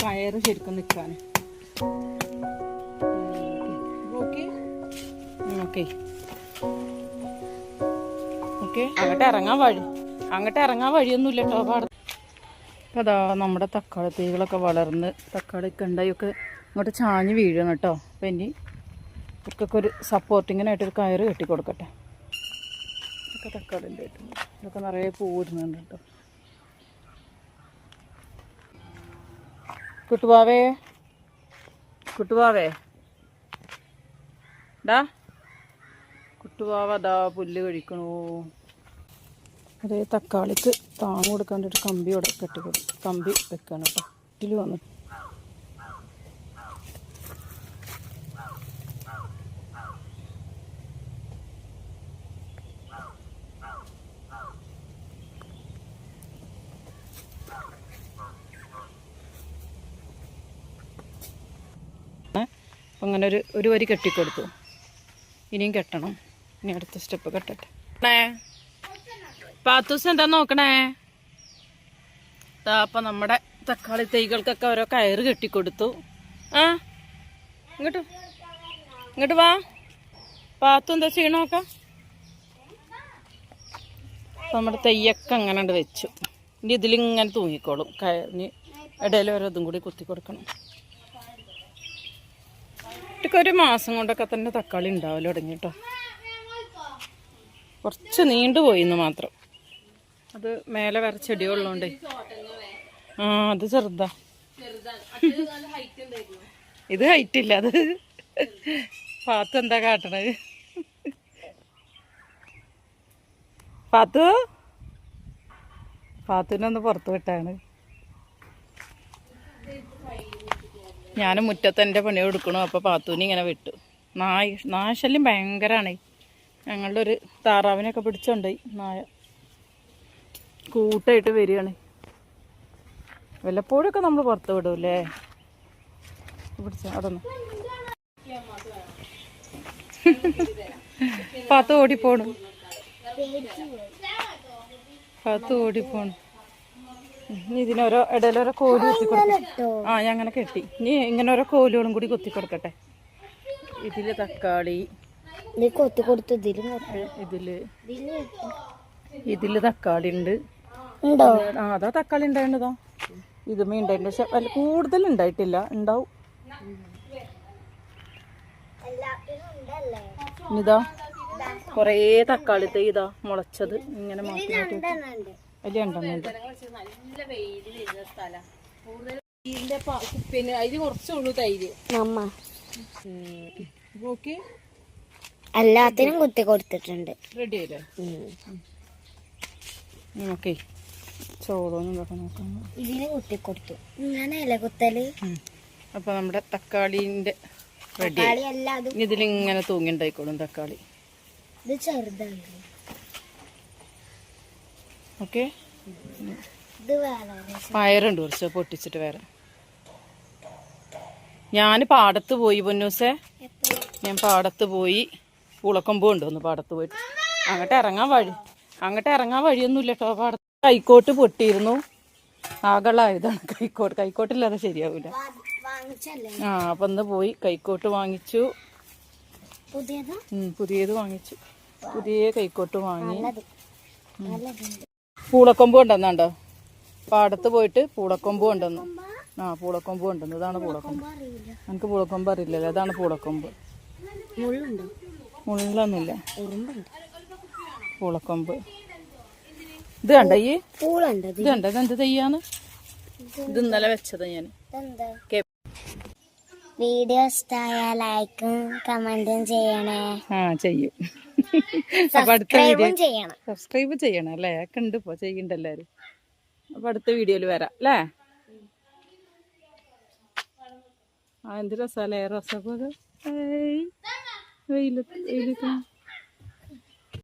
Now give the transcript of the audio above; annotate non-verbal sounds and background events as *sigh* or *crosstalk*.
കയറ് ശരിക്കും നിൽക്കാൻ അങ്ങോട്ട് ഇറങ്ങാൻ വഴി. അങ്ങോട്ട് ഇറങ്ങാൻ വഴിയൊന്നുമില്ല കേട്ടോ പാട അപ്പോൾ അതാ നമ്മുടെ തക്കാളി തൈകളൊക്കെ വളർന്ന് തക്കാളി കണ്ടായൊക്കെ ഇങ്ങോട്ട് ചാഞ്ഞ് വീഴണം കേട്ടോ. അപ്പം ഇനി ഇവർക്കൊക്കെ ഒരു സപ്പോർട്ടിങ്ങിനായിട്ടൊരു കയറ് കെട്ടി കൊടുക്കട്ടെ ഇതൊക്കെ തക്കാളി ഉണ്ടായിട്ടുണ്ട് ഇതൊക്കെ നിറയെ പൂരുന്നുണ്ട് കേട്ടോ. കുട്ടുവാവേ കുട്ടുവാവേ ഡാ. കുട്ടുവാവ ദാ പുല്ല് കഴിക്കണു. അതേ തക്കാളിക്ക് താങ്ങ് കൊടുക്കാണ്ട് ഒരു കമ്പി ഇവിടെ കെട്ടി കമ്പി വെക്കണം കേട്ടോ. ഇതിൽ വന്നു അപ്പം അങ്ങനെ ഒരു ഒരു വരി കെട്ടിക്കൊടുത്തു. ഇനിയും കെട്ടണം. ഇനി അടുത്ത സ്റ്റെപ്പ് കെട്ടട്ടെ. പാത്തൂസ് എന്താ നോക്കണേ? അപ്പം നമ്മുടെ തക്കാളി തൈകൾക്കൊക്കെ ഓരോ കയറ് കെട്ടിക്കൊടുത്തു. ആ? ഇങ്ങോട്ട്. ഇങ്ങോട്ട് വാ. പാത്തു എന്താ ചെയ്യണ നമ്മുടെ തെയ്യൊക്കെ അങ്ങനെ ഉണ്ട് വെച്ചു. ഇനി ഇതിലിങ്ങനെ തൂങ്ങിക്കോളും. കയറിന് ഇടയിൽ ഓരോ ഇതും കൂടി കുത്തി കൊടുക്കണം. ഇതൊക്കെ ഒരു മാസം കൊണ്ടൊക്കെ തന്നെ തക്കാളി ഉണ്ടാവല്ലോ തുടങ്ങി കേട്ടോ കുറച്ച് നീണ്ടു എന്ന് മാത്രം. അത് മേലെ വേറെ ചെടികളുള്ളതുകൊണ്ടേ ആ അത് ചെറുതാ. ഇത് ഹൈറ്റ് ഇല്ല അത് പാത്തു എന്താ കാട്ടണത്? പാത്തു? പാത്തുവിനൊന്ന് പുറത്ത് വിട്ടാണ്. ഞാൻ മുറ്റത്ത് എന്റെ പണി കൊടുക്കണു അപ്പോൾ പാത്തൂനി ഇങ്ങനെ വിട്ടു. നായ നാശല്യം ഭയങ്കരമാണ് ഞങ്ങളുടെ ഒരു താറാവിനെയൊക്കെ പിടിച്ചുണ്ടായി നായ. കൂട്ടായിട്ട് വരികയാണ്. വല്ലപ്പോഴൊക്കെ നമ്മൾ പുറത്ത് വിടൂല്ലേ? പിടിച്ച അതൊന്ന് പാത്ത് ഓടിപ്പോണു. പാത്ത് ഓടിപ്പോണു. ഇനി ഇതിനോരോ ഇടയിലോരോ കോൽ കുത്തി കൊടുക്കട്ടെ ആ ഞാൻ അങ്ങനെ കെട്ടി. ഇനി ഇങ്ങനെ ഓരോ കോലുകളും കൂടി കൊത്തി കൊടുക്കട്ടെ. ഇതിൽ തക്കാളി. കൊത്തി കൊടുത്ത് ഇതിൽ ഇതിൽ ഇതിൽ തക്കാളി ഉണ്ട് ആ അതാ തക്കാളി ഉണ്ടായിരുന്നതാ മീൻ ഉണ്ടായിട്ടുണ്ട് പക്ഷെ വല്ല കൂടുതൽ ഉണ്ടായിട്ടില്ല ഉണ്ടാവും ഇനിതാ കൊറേ തക്കാളി തേ ഇതാ മുളച്ചത്. ഇങ്ങനെ മാറ്റി മാറ്റി പിന്നെ കുറച്ചുള്ളൂ തൈര് നമ്മ. എല്ലാത്തിനും കുത്തി കൊടുത്തിട്ടുണ്ട്. റെഡി ആയില്ലേ? ഓക്കെ ചോറൊന്നും ഇതൊക്കെ നോക്കാം ഇതിന് കുത്തി കൊടുത്തു. കുത്തൽ? അപ്പോൾ നമ്മുടെ തക്കാളിന്റെ റെഡി ഇതിലിങ്ങനെ തൂങ്ങിണ്ടായിക്കോളും തക്കാളി. ഇത് ചെറുതാണ് ഓക്കെ. പയറുണ്ട് കുറച്ച് പൊട്ടിച്ചിട്ട് വേറെ. ഞാൻ പാടത്ത് പോയി പൊന്നൂസേ. ഞാൻ പാടത്ത് പോയി പൂളക്കൊമ്പ് കൊണ്ടുവന്നു പാടത്ത് പോയിട്ട്. അങ്ങോട്ട് ഇറങ്ങാൻ വഴി അങ്ങോട്ട് ഇറങ്ങാൻ വഴിയൊന്നുമില്ല കേട്ടോ. പാടത്ത് കൈക്കോട്ട് പൊട്ടിയിരുന്നു. ആകളായതാണ് കൈക്കോട്ട് കൈക്കോട്ടില്ലാതെ ശരിയാവില്ല ആ അപ്പം ഇന്ന് പോയി കൈക്കോട്ട് വാങ്ങിച്ചു. പുതിയതാ? വാങ്ങിച്ചു. പുതിയ കൈക്കോട്ട് വാങ്ങി. പൂളക്കൊമ്പ് കൊണ്ടുവന്നുണ്ടോ പാടത്ത് പോയിട്ട് പൂളക്കൊമ്പ് കൊണ്ടുവന്നു ആ പൂളക്കൊമ്പ് കൊണ്ടുവന്നു ഇതാണ് പൂളക്കൊമ്പ്. അറിയില്ല എനിക്ക് പൂളക്കൊമ്പ് അറിയില്ലല്ലോ. അതാണ് പൂളക്കൊമ്പ്. മുള്ളൊന്നുമില്ല പൂളക്കൊമ്പ്. ഇത് കണ്ട ഈ? പൂളുണ്ട്. ഇത് കണ്ട ഇതെന്ത് തയ്യാണ്? ഇത് ഇന്നലെ വെച്ചത് ഞാൻ. വീഡിയോ ഇഷ്ടമായ ലൈക്കും കമന്റും ചെയ്യണേ. ആ ചെയ്യും. *laughs* അപ്പൊ അടുത്ത വീഡിയോ സബ്സ്ക്രൈബ് ചെയ്യണം. അല്ലേ? കണ്ട് പോ ഇപ്പൊ ചെയ്യണ്ട എല്ലാരും. അപ്പൊ അടുത്ത വീഡിയോയിൽ വരാം അല്ലേ? ആ എന്ത് രസമല്ലേ ഏയ് വെയിലത്ത് വെയിലത്ത്.